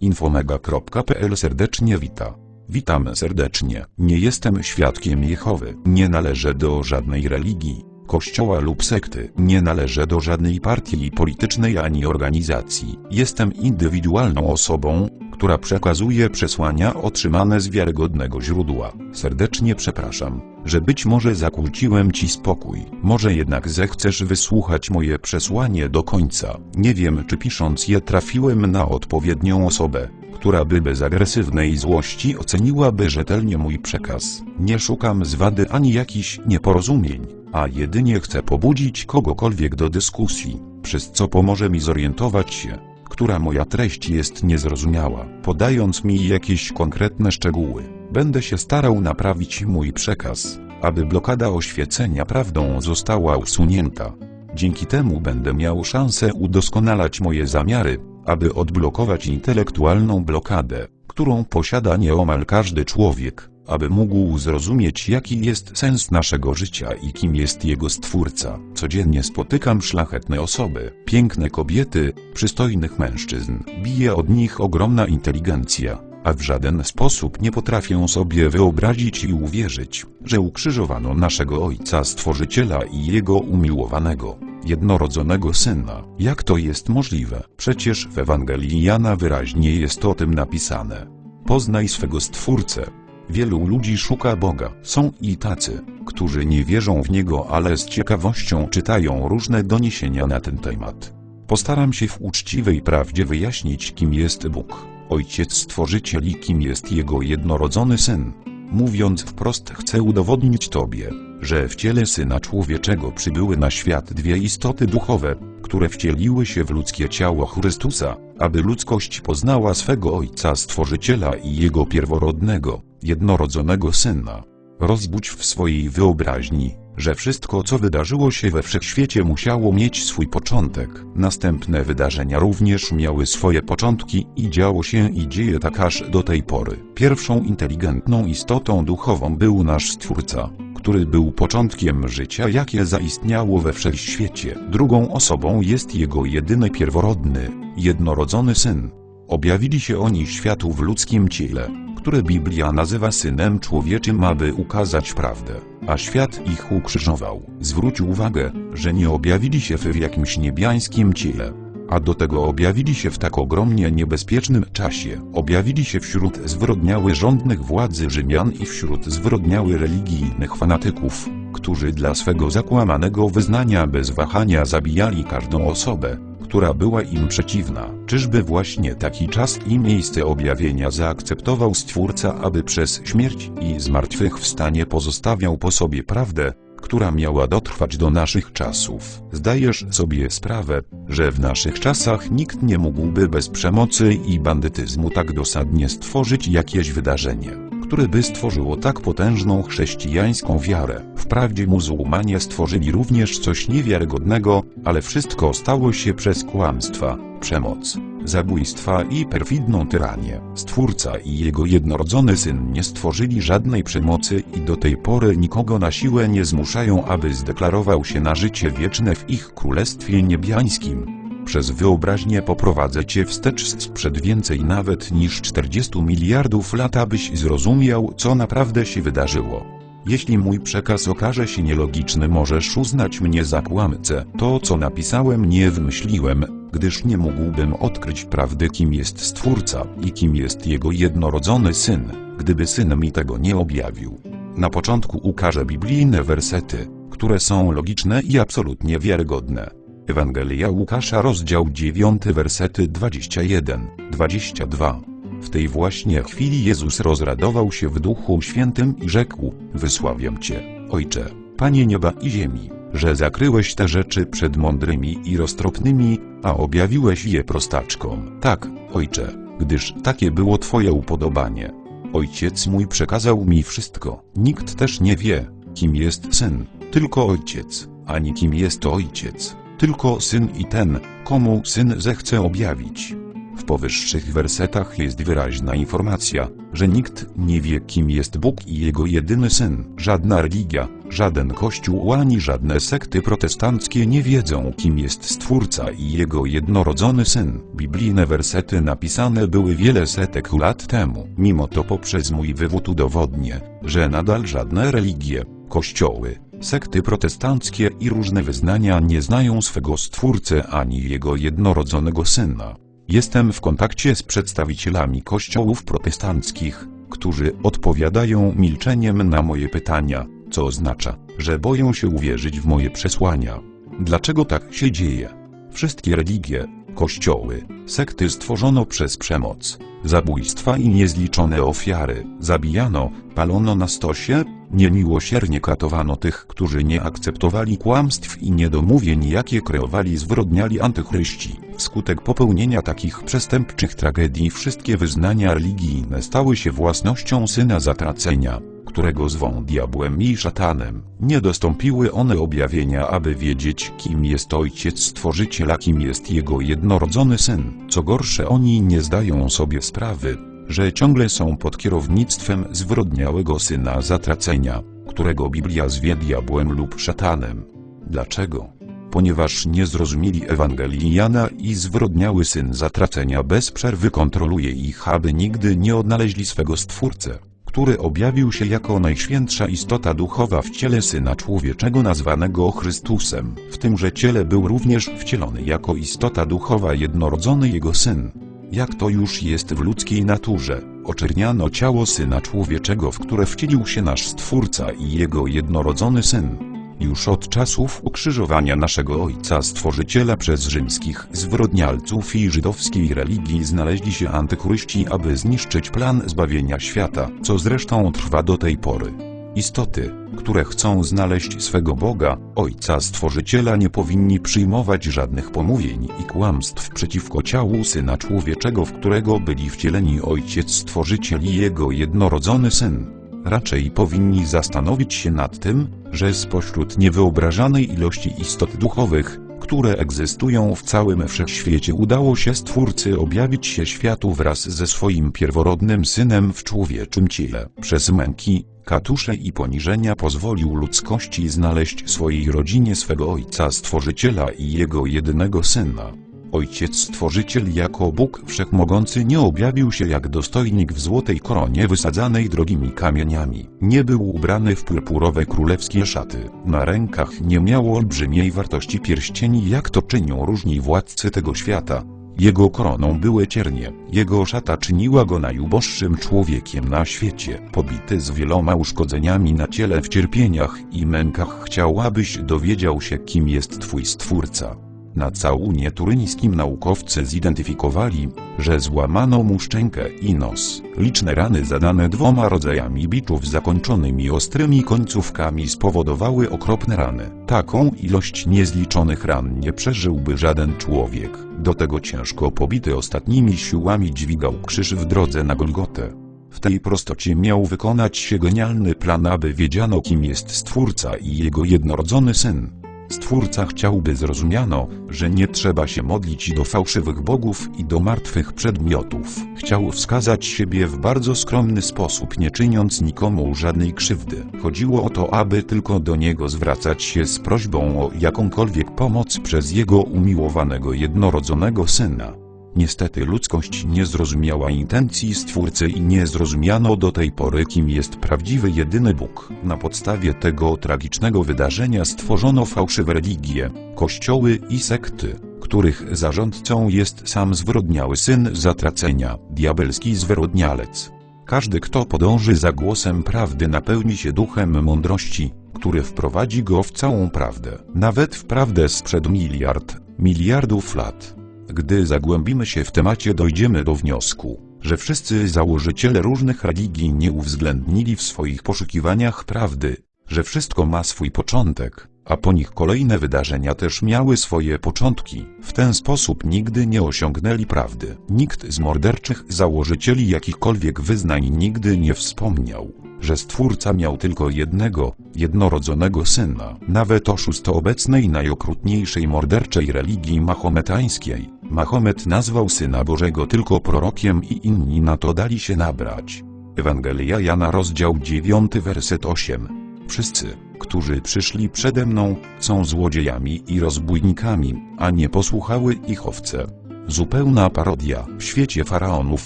Infomega.pl serdecznie wita. Witam serdecznie. Nie jestem świadkiem Jehowy. Nie należę do żadnej religii, kościoła lub sekty. Nie należę do żadnej partii politycznej ani organizacji. Jestem indywidualną osobą, która przekazuje przesłania otrzymane z wiarygodnego źródła. Serdecznie przepraszam, że być może zakłóciłem ci spokój. Może jednak zechcesz wysłuchać moje przesłanie do końca. Nie wiem, czy pisząc je trafiłem na odpowiednią osobę, która by bez agresywnej złości oceniłaby rzetelnie mój przekaz. Nie szukam zwady ani jakichś nieporozumień, a jedynie chcę pobudzić kogokolwiek do dyskusji, przez co pomoże mi zorientować się, która moja treść jest niezrozumiała, podając mi jakieś konkretne szczegóły. Będę się starał naprawić mój przekaz, aby blokada oświecenia prawdą została usunięta. Dzięki temu będę miał szansę udoskonalać moje zamiary, aby odblokować intelektualną blokadę, którą posiada nieomal każdy człowiek, aby mógł zrozumieć jaki jest sens naszego życia i kim jest jego stwórca. Codziennie spotykam szlachetne osoby, piękne kobiety, przystojnych mężczyzn. Bije od nich ogromna inteligencja, a w żaden sposób nie potrafię sobie wyobrazić i uwierzyć, że ukrzyżowano naszego Ojca Stworzyciela i Jego umiłowanego, jednorodzonego Syna. Jak to jest możliwe? Przecież w Ewangelii Jana wyraźnie jest o tym napisane. Poznaj swego Stwórcę. Wielu ludzi szuka Boga. Są i tacy, którzy nie wierzą w Niego, ale z ciekawością czytają różne doniesienia na ten temat. Postaram się w uczciwej prawdzie wyjaśnić, kim jest Bóg, Ojciec Stworzyciel i kim jest Jego jednorodzony Syn. Mówiąc wprost, chcę udowodnić Tobie, że w ciele Syna Człowieczego przybyły na świat dwie istoty duchowe, które wcieliły się w ludzkie ciało Chrystusa, aby ludzkość poznała swego Ojca Stworzyciela i Jego pierworodnego, jednorodzonego Syna. Rozbudź w swojej wyobraźni, że wszystko co wydarzyło się we wszechświecie musiało mieć swój początek. Następne wydarzenia również miały swoje początki i działo się i dzieje tak aż do tej pory. Pierwszą inteligentną istotą duchową był nasz Stwórca, który był początkiem życia jakie zaistniało we wszechświecie. Drugą osobą jest Jego jedyny pierworodny, jednorodzony Syn. Objawili się oni światu w ludzkim ciele, które Biblia nazywa Synem Człowieczym, aby ukazać prawdę, a świat ich ukrzyżował. Zwróć uwagę, że nie objawili się w jakimś niebiańskim ciele, a do tego objawili się w tak ogromnie niebezpiecznym czasie. Objawili się wśród zwrodniały rządnych władzy Rzymian i wśród zwrodniały religijnych fanatyków, którzy dla swego zakłamanego wyznania bez wahania zabijali każdą osobę, która była im przeciwna. Czyżby właśnie taki czas i miejsce objawienia zaakceptował Stwórca, aby przez śmierć i zmartwychwstanie pozostawiał po sobie prawdę, która miała dotrwać do naszych czasów. Zdajesz sobie sprawę, że w naszych czasach nikt nie mógłby bez przemocy i bandytyzmu tak dosadnie stworzyć jakieś wydarzenie, które by stworzyło tak potężną chrześcijańską wiarę. Wprawdzie muzułmanie stworzyli również coś niewiarygodnego, ale wszystko stało się przez kłamstwa, przemoc, zabójstwa i perfidną tyranię. Stwórca i jego jednorodzony syn nie stworzyli żadnej przemocy i do tej pory nikogo na siłę nie zmuszają, aby zdeklarował się na życie wieczne w ich królestwie niebiańskim. Przez wyobraźnię poprowadzę cię wstecz sprzed więcej nawet niż 40 miliardów lat, abyś zrozumiał, co naprawdę się wydarzyło. Jeśli mój przekaz okaże się nielogiczny, możesz uznać mnie za kłamcę. To, co napisałem, nie wymyśliłem, gdyż nie mógłbym odkryć prawdy, kim jest Stwórca i kim jest Jego jednorodzony Syn, gdyby Syn mi tego nie objawił. Na początku ukażę biblijne wersety, które są logiczne i absolutnie wiarygodne. Ewangelia Łukasza, rozdział 9, wersety 21, 22. W tej właśnie chwili Jezus rozradował się w Duchu Świętym i rzekł: Wysławiam Cię, Ojcze, Panie nieba i ziemi, że zakryłeś te rzeczy przed mądrymi i roztropnymi, a objawiłeś je prostaczkom. Tak, Ojcze, gdyż takie było Twoje upodobanie. Ojciec mój przekazał mi wszystko. Nikt też nie wie, kim jest Syn, tylko Ojciec, ani kim jest Ojciec, tylko Syn i ten, komu Syn zechce objawić. W powyższych wersetach jest wyraźna informacja, że nikt nie wie kim jest Bóg i Jego jedyny Syn. Żadna religia, żaden kościół ani żadne sekty protestanckie nie wiedzą kim jest Stwórca i Jego jednorodzony Syn. Biblijne wersety napisane były wiele setek lat temu. Mimo to poprzez mój wywód udowodnię, że nadal żadne religie, kościoły, sekty protestanckie i różne wyznania nie znają swego Stwórcy ani Jego jednorodzonego Syna. Jestem w kontakcie z przedstawicielami kościołów protestanckich, którzy odpowiadają milczeniem na moje pytania, co oznacza, że boją się uwierzyć w moje przesłania. Dlaczego tak się dzieje? Wszystkie religie, kościoły, sekty stworzono przez przemoc, zabójstwa i niezliczone ofiary. Zabijano, palono na stosie, niemiłosiernie katowano tych, którzy nie akceptowali kłamstw i niedomówień, jakie kreowali zwyrodniali antychryści. Wskutek popełnienia takich przestępczych tragedii wszystkie wyznania religijne stały się własnością Syna Zatracenia którego zwą diabłem i szatanem, nie dostąpiły one objawienia, aby wiedzieć, kim jest Ojciec Stworzyciela, kim jest Jego jednorodzony Syn. Co gorsze, oni nie zdają sobie sprawy, że ciągle są pod kierownictwem zwrodniałego Syna Zatracenia, którego Biblia zwie diabłem lub szatanem. Dlaczego? Ponieważ nie zrozumieli Ewangelii Jana i zwrodniały Syn Zatracenia bez przerwy kontroluje ich, aby nigdy nie odnaleźli swego Stwórcę który objawił się jako najświętsza istota duchowa w ciele Syna Człowieczego nazwanego Chrystusem. W tymże ciele był również wcielony jako istota duchowa jednorodzony Jego Syn. Jak to już jest w ludzkiej naturze, oczerniano ciało Syna Człowieczego, w które wcielił się nasz Stwórca i Jego jednorodzony Syn. Już od czasów ukrzyżowania naszego Ojca Stworzyciela przez rzymskich zwrodnialców i żydowskiej religii znaleźli się antychryści, aby zniszczyć plan zbawienia świata, co zresztą trwa do tej pory. Istoty, które chcą znaleźć swego Boga, Ojca Stworzyciela nie powinni przyjmować żadnych pomówień i kłamstw przeciwko ciału Syna Człowieczego, w którego byli wcieleni Ojciec Stworzyciel i Jego jednorodzony Syn. Raczej powinni zastanowić się nad tym, że spośród niewyobrażanej ilości istot duchowych, które egzystują w całym wszechświecie udało się Stwórcy objawić się światu wraz ze swoim pierworodnym Synem w człowieczym ciele. Przez męki, katusze i poniżenia pozwolił ludzkości znaleźć swojej rodzinie swego Ojca Stworzyciela i Jego jedynego Syna. Ojciec Stworzyciel jako Bóg Wszechmogący nie objawił się jak dostojnik w złotej koronie wysadzanej drogimi kamieniami. Nie był ubrany w purpurowe królewskie szaty. Na rękach nie miał olbrzymiej wartości pierścieni jak to czynią różni władcy tego świata. Jego koroną były ciernie, jego szata czyniła go najuboższym człowiekiem na świecie. Pobity z wieloma uszkodzeniami na ciele w cierpieniach i mękach chciał, abyś dowiedział się kim jest Twój Stwórca. Na całunie turyńskim naukowcy zidentyfikowali, że złamano mu szczękę i nos. Liczne rany zadane dwoma rodzajami biczów zakończonymi ostrymi końcówkami spowodowały okropne rany. Taką ilość niezliczonych ran nie przeżyłby żaden człowiek. Do tego ciężko pobity ostatnimi siłami dźwigał krzyż w drodze na Golgotę. W tej prostocie miał wykonać się genialny plan, aby wiedziano kim jest Stwórca i jego jednorodzony Syn. Stwórca chciałby zrozumiano, że nie trzeba się modlić do fałszywych bogów i do martwych przedmiotów. Chciał wskazać siebie w bardzo skromny sposób, nie czyniąc nikomu żadnej krzywdy. Chodziło o to, aby tylko do niego zwracać się z prośbą o jakąkolwiek pomoc przez jego umiłowanego jednorodzonego syna. Niestety ludzkość nie zrozumiała intencji Stwórcy i nie zrozumiano do tej pory kim jest prawdziwy jedyny Bóg. Na podstawie tego tragicznego wydarzenia stworzono fałszywe religie, kościoły i sekty, których zarządcą jest sam zwyrodniały syn zatracenia, diabelski zwyrodnialec. Każdy kto podąży za głosem prawdy napełni się duchem mądrości, który wprowadzi go w całą prawdę, nawet w prawdę sprzed miliard, miliardów lat. Gdy zagłębimy się w temacie dojdziemy do wniosku, że wszyscy założyciele różnych religii nie uwzględnili w swoich poszukiwaniach prawdy, że wszystko ma swój początek, a po nich kolejne wydarzenia też miały swoje początki. W ten sposób nigdy nie osiągnęli prawdy. Nikt z morderczych założycieli jakichkolwiek wyznań nigdy nie wspomniał, że Stwórca miał tylko jednego, jednorodzonego syna. Nawet oszust obecnej najokrutniejszej morderczej religii mahometańskiej, Mahomet nazwał Syna Bożego tylko prorokiem i inni na to dali się nabrać. Ewangelia Jana rozdział 9 werset 8. Wszyscy, którzy przyszli przede mną, są złodziejami i rozbójnikami, a nie posłuchały ich owce. Zupełna parodia w świecie faraonów,